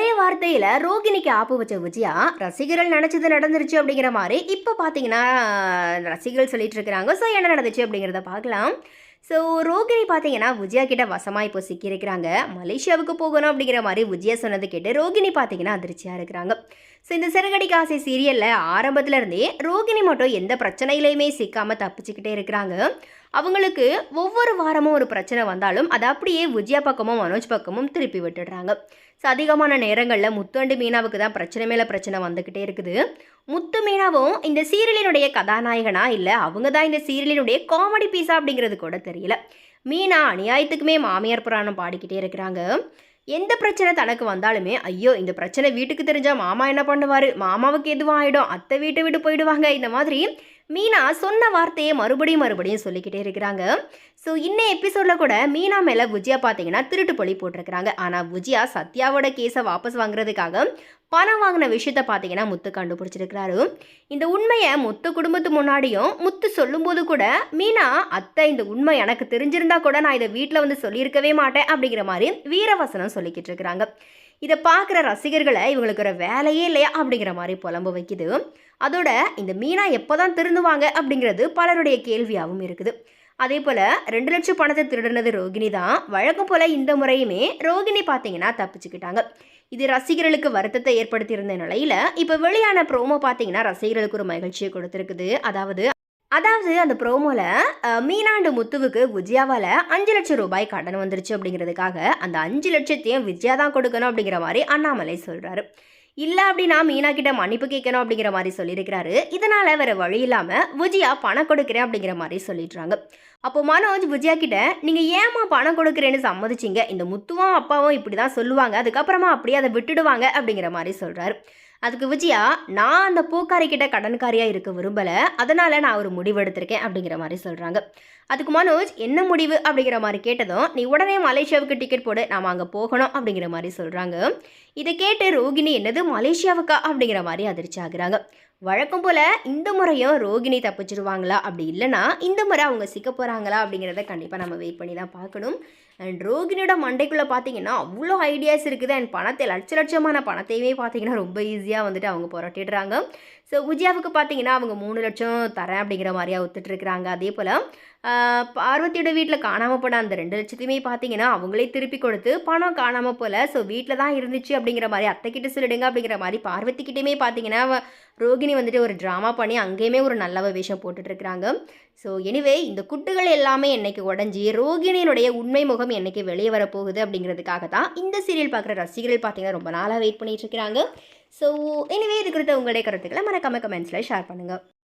ஒரே வார்த்தையில் ரோகிணிக்கு ஆப்பு வச்ச விஜயா ரசிகர்கள் நினச்சது நடந்துருச்சு அப்படிங்கிற மாதிரி இப்போ பார்த்தீங்கன்னா ரசிகர்கள் சொல்லிட்டு இருக்கிறாங்க. ஸோ என்ன நடந்துச்சு அப்படிங்கிறத பார்க்கலாம். ஸோ ரோகிணி பார்த்தீங்கன்னா விஜயா கிட்ட வசமாக இப்போ சிக்கியிருக்கிறாங்க. மலேசியாவுக்கு போகணும் அப்படிங்கிற மாதிரி விஜயா சொன்னது கேட்டு ரோகிணி பார்த்தீங்கன்னா அதிர்ச்சியாக இருக்கிறாங்க. ஸோ இந்த சிறகடி காசை சீரியலில் ஆரம்பத்துலேருந்தே ரோகிணி மட்டும் எந்த பிரச்சனையிலையுமே சிக்காமல் தப்பிச்சுக்கிட்டே இருக்கிறாங்க. அவங்களுக்கு ஒவ்வொரு வாரமும் ஒரு பிரச்சனை வந்தாலும் அதை அப்படியே விஜயா பக்கமும் மனோஜ் பக்கமும் திருப்பி விட்டுடுறாங்க. ஸோ அதிகமான நேரங்களில் முத்துண்டு மீனாவுக்கு தான் பிரச்சனை மேலே பிரச்சனை வந்துக்கிட்டே இருக்குது. முத்து மீனாவும் இந்த சீரியலினுடைய கதாநாயகனா இல்லை அவங்க தான் இந்த சீரியலினுடைய காமெடி பீஸா அப்படிங்கிறது கூட தெரியல. மீனா அநியாயத்துக்குமே மாமியார் புராணம் பாடிக்கிட்டே இருக்கிறாங்க. எந்த பிரச்சனை தனக்கு வந்தாலுமே ஐயோ இந்த பிரச்சனை வீட்டுக்கு தெரிஞ்சால் மாமா என்ன பண்ணுவார்? மாமாவுக்கு எதுவும் ஆகிடும் அத்தை வீட்டை விட்டு போயிடுவாங்க. இந்த மாதிரி மீனா சொன்ன வார்த்தையை மறுபடியும் மறுபடியும் சொல்லிக்கிட்டே இருக்கிறாங்க. ஸோ இன்னும் எபிசோடில் கூட மீனா மேலே விஜயா பார்த்தீங்கன்னா திருட்டு பழி போட்டிருக்கிறாங்க. ஆனால் விஜயா சத்யாவோட கேஸை வாபஸ் வாங்குறதுக்காக பணம் வாங்கின விஷயத்த பார்த்தீங்கன்னா முத்து கண்டுபிடிச்சிருக்கிறாரு. இந்த உண்மையை முத்து குடும்பத்து முன்னாடியும் முத்து சொல்லும்போது கூட மீனா அத்தை இந்த உண்மை எனக்கு தெரிஞ்சிருந்தா கூட நான் இதை வீட்டில் வந்து சொல்லியிருக்கவே மாட்டேன் அப்படிங்கிற மாதிரி வீரவசனம் சொல்லிக்கிட்டு இருக்கிறாங்க. இதை பார்க்குற ரசிகர்களை இவங்களுக்கு ஒரு வேலையே இல்லையா அப்படிங்கிற மாதிரி புலம்பு வைக்குது. அதோட இந்த மீனா எப்போ தான் திருந்துவாங்க அப்படிங்கிறது பலருடைய கேள்வியாகவும் இருக்குது. அதே போல் ரெண்டு லட்சம் பணத்தை திருடினது ரோகிணி தான். வழக்கம் போல் இந்த முறையுமே ரோகிணி பார்த்தீங்கன்னா தப்பிச்சுக்கிட்டாங்க. இது ரசிகர்களுக்கு வருத்தத்தை ஏற்படுத்தியிருந்த நிலையில் இப்போ வெளியான ப்ரோமோ பார்த்தீங்கன்னா ரசிகர்களுக்கு ஒரு மகிழ்ச்சியை கொடுத்துருக்குது. அதாவது அதாவது அந்த ப்ரோமோவில் மீனாண்டு முத்துவுக்கு விஜயாவால் அஞ்சு லட்சம் ரூபாய் கடன் வந்துருச்சு அப்படிங்கிறதுக்காக அந்த அஞ்சு லட்சத்தையும் விஜயா தான் கொடுக்கணும் அப்படிங்கிற மாதிரி அண்ணாமலை சொல்கிறாரு இல்லை அப்படின்னா மீனா கிட்ட மன்னிப்பு கேட்கணும் அப்படிங்கிற மாதிரி சொல்லியிருக்கிறாரு. இதனால் வேற வழி இல்லாமல் விஜயா பணம் கொடுக்குறேன் அப்படிங்கிற மாதிரி சொல்லிடுறாங்க. அப்போ மனோஜ் விஜயா கிட்ட நீங்கள் ஏமா பணம் கொடுக்குறேன்னு சம்மதிச்சிங்க? இந்த முத்துவும் அப்பாவும் இப்படி தான் சொல்லுவாங்க. அதுக்கப்புறமா அப்படியே அதை விட்டுடுவாங்க அப்படிங்கிற மாதிரி சொல்கிறாரு அதுக்கு விஜயா நான் அந்த பூக்காரிக்கிட்ட கடன்காரியாக இருக்க விரும்பலை அதனால் நான் ஒரு முடிவு எடுத்திருக்கேன் அப்படிங்கிற மாதிரி சொல்கிறாங்க அதுக்கு மனோஜ் என்ன முடிவு அப்படிங்கிற மாதிரி கேட்டதும் நீ உடனே மலேசியாவுக்கு டிக்கெட் போடு நாம் அங்கே போகணும் அப்படிங்கிற மாதிரி சொல்கிறாங்க இதை கேட்டு ரோகிணி என்னது மலேசியாவுக்கா அப்படிங்கிற மாதிரி அதிர்ச்சி ஆகுறாங்க. வழக்கம் போல் இந்த முறையும் ரோகிணி தப்பிச்சிருவாங்களா? அப்படி இல்லைன்னா இந்த முறை அவங்க சிக்க போகிறாங்களா அப்படிங்கிறத கண்டிப்பாக நம்ம வெயிட் பண்ணி தான் பார்க்கணும். அண்ட் ரோகிணியோட மண்டைக்குள்ளே பார்த்தீங்கன்னா அவ்வளோ ஐடியாஸ் இருக்குது. அண்ட் பணத்தை லட்ச லட்சமான பணத்தையுமே பார்த்தீங்கன்னா ரொம்ப ஈஸியாக வந்துட்டு அவங்க புரட்டிடுறாங்க. ஸோ விஜயாவுக்கு பார்த்தீங்கன்னா அவங்க மூணு லட்சம் தரேன் அப்படிங்கிற மாதிரியா ஒத்துட்ருக்குறாங்க. அதே போல் பார்வதியோட வீட்டில் காணாமல் போன அந்த ரெண்டு லட்சத்தையுமே பார்த்தீங்கன்னா அவங்களே திருப்பி கொடுத்து பணம் காணாமல் போல ஸோ வீட்டில் தான் இருந்துச்சு அப்படிங்கிற மாதிரி அத்தைக்கிட்ட சொல்லிடுங்க அப்படிங்கிற மாதிரி பார்வதிக்கிட்டேயுமே பார்த்தீங்கன்னா ரோகிணி வந்துட்டு ஒரு ட்ராமா பண்ணி அங்கேயுமே ஒரு நல்ல வேஷம் போட்டுட்ருக்குறாங்க. ஸோ எனிவே இந்த குட்டுகள் எல்லாமே என்னைக்கு உடஞ்சி ரோகிணியினுடைய உண்மை முகம் என்னைக்கு வெளியே வரப்போகுது அப்படிங்கிறதுக்காக தான் இந்த சீரியல் பார்க்குற ரசிகர்கள் பார்த்தீங்கன்னா ரொம்ப நாளாக வெயிட் பண்ணிகிட்டு இருக்கிறாங்க ஸோ எனிவே இது குறித்த உங்களுடைய கருத்துக்களை மறக்காம கமெண்ட்ஸில் ஷேர் பண்ணுங்கள்